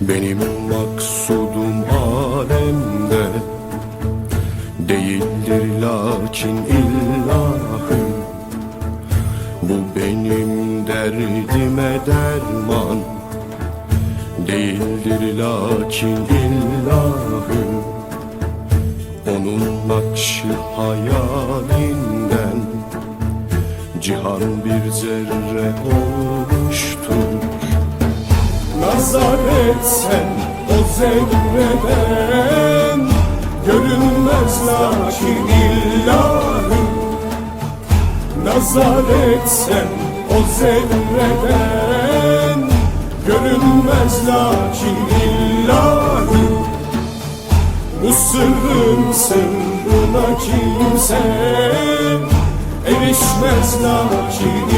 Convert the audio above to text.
Benim maksudum alemde Değildir lakin illahı Bu benim derdime derman. Değildir lakin illahı Onun nakşı hayalinden Cihan bir zerre olur Nazar etsen o zerreden Görünmez lakin illahı Nazar etsen o zerreden Görünmez lakin illahı Bu sırrın sırrına kimse Erişmez lakin